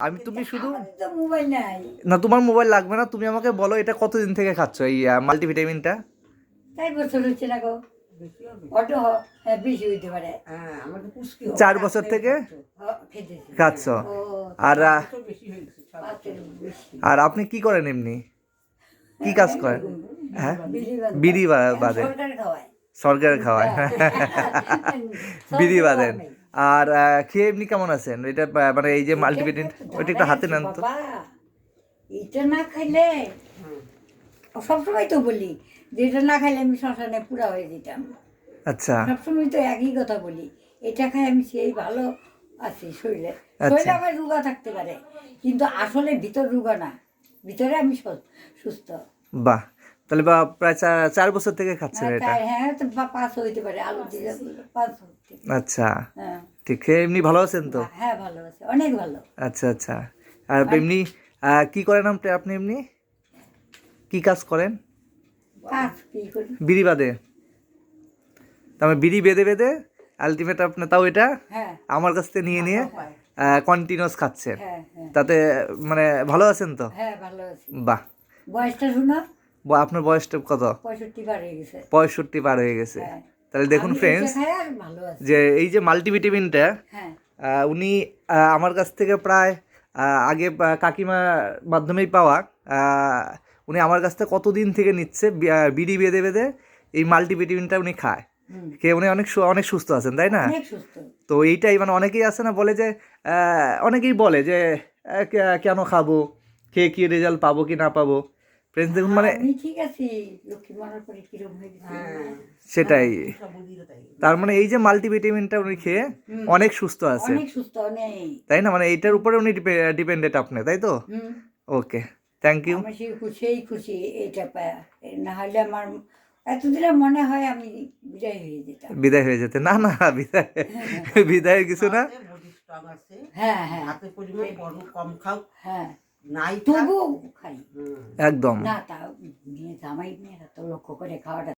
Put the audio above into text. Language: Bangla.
আমি তুমি শুধু আমাদের তো মোবাইল নাই। না তোমার মোবাইল লাগবে না তুমি আমাকে বলো এটা কতদিন থেকে খাচ্ছ এই মাল্টিভিটামিনটা তাই বছর হচ্ছে না গো। অটো হ- হ্যাঁ হ্যাঁ আমাদের পুষ্টি চার বছর থেকে? খাচ্ছ? আর হয়ে আর আপনি কি করেন এমনি? কি কাজ করেন? হ্যাঁ? বিড়ি বাঁধে। বিড়ি বা- বাঁধেন সরকার খাওয়ায় বিড়ি বাঁধেন আর খেয়ে এমনি কেমন আছেন? এটা মানে এই যে মাল্টিভিটামিন ওইটা একটু হাতে নেন তো। এটা না খাইলে সবসময় তো বলি যে এটা না খাইলে আমি শ্মশানে পুরা হয়ে যেতাম। আচ্ছা। সবসময় তো একই কথা বলি এটা খাই আমি সেই ভালো আছি শরীরে। আচ্ছা। শরীরে আবার রোগা থাকতে পারে কিন্তু আসলে ভিতর রোগা না ভিতরে আমি সুস্থ। বাহ। তাহলে বা প্রায় চা- চার বছর থেকে খাচ্ছেন হ্যাঁ, এটা হ্যাঁ পাঁচ হইতে পারে আলু দিয়ে পাঁচ আচ্ছা। হ্যাঁ। ঠিক খেয়ে এমনি ভালো আছেন তো? হ্যাঁ ভালো আছে অনেক ভালো। আচ্ছা আচ্ছা। আর এমনি কি করেন আপনি আপনি এমনি? কি কাজ করেন? কাজ কি করি? বিড়ি বাদে। তারপরে বিড়ি বেঁধে বেঁধে আলটিমেট আপনি তাও এটা? হ্যাঁ। আমার কাছ থেকে নিয়ে নিয়ে কন্টিনিউস খাচ্ছেন হ্যাঁ হ্যাঁ। তাতে মানে ভালো আছেন তো? হ্যাঁ ভালো আছি। বাহ। বয়সটা শুনো। আপনার বয়সটা কত? পঁয়ষট্টি পার হয়ে গেছে। হ্যাঁ। তাহলে দেখুন ফ্রেন্ডস যে এই যে মাল্টিভিটামিনটা হ্যাঁ। উনি আমার কাছ থেকে প্রায় আগে কাকিমার মাধ্যমেই পাওয়া উনি আমার কাছ থেকে কতদিন থেকে নিচ্ছে বিড়ি বেঁধে বেঁধে এই মাল্টিভিটামিনটা উনি খায়। খেয়ে উনি অনেক অনেক সুস্থ আছেন তাই না? তো এইটাই মানে অনেকেই আছে না বলে যে অনেকেই বলে যে কেন খাব? খেয়ে কী রেজাল্ট পাবো কি না পাবো? দেখুন মানে ঠিক আছি লক্ষ্মী মরার পরে কিরম হয়ে সেটাই। তার মানে এই যে মাল্টিভিটামিনটা উনি খেয়ে অনেক সুস্থ আছে। অনেক সুস্থ অনেক। তাই না? মানে এইটার উপরে উনি ডিপেন্ডেন্ট আপনি তাই তো? ওকে থ্যাংক ইউ খুশি পায়া না হলে আমার এতদিনে মনে হয় আমি বিদায় হয়ে যেতাম। বিদায় হয়ে যেতে না না বিদায় বিদায়ের কিছু না? হ্যাঁ হ্যাঁ। হাতে পরিমাণ কম খাও। হ্যাঁ। নাই খাই। একদম। না তা জামাই মেয়েরা তো লক্ষ্য করে খাওয়াটা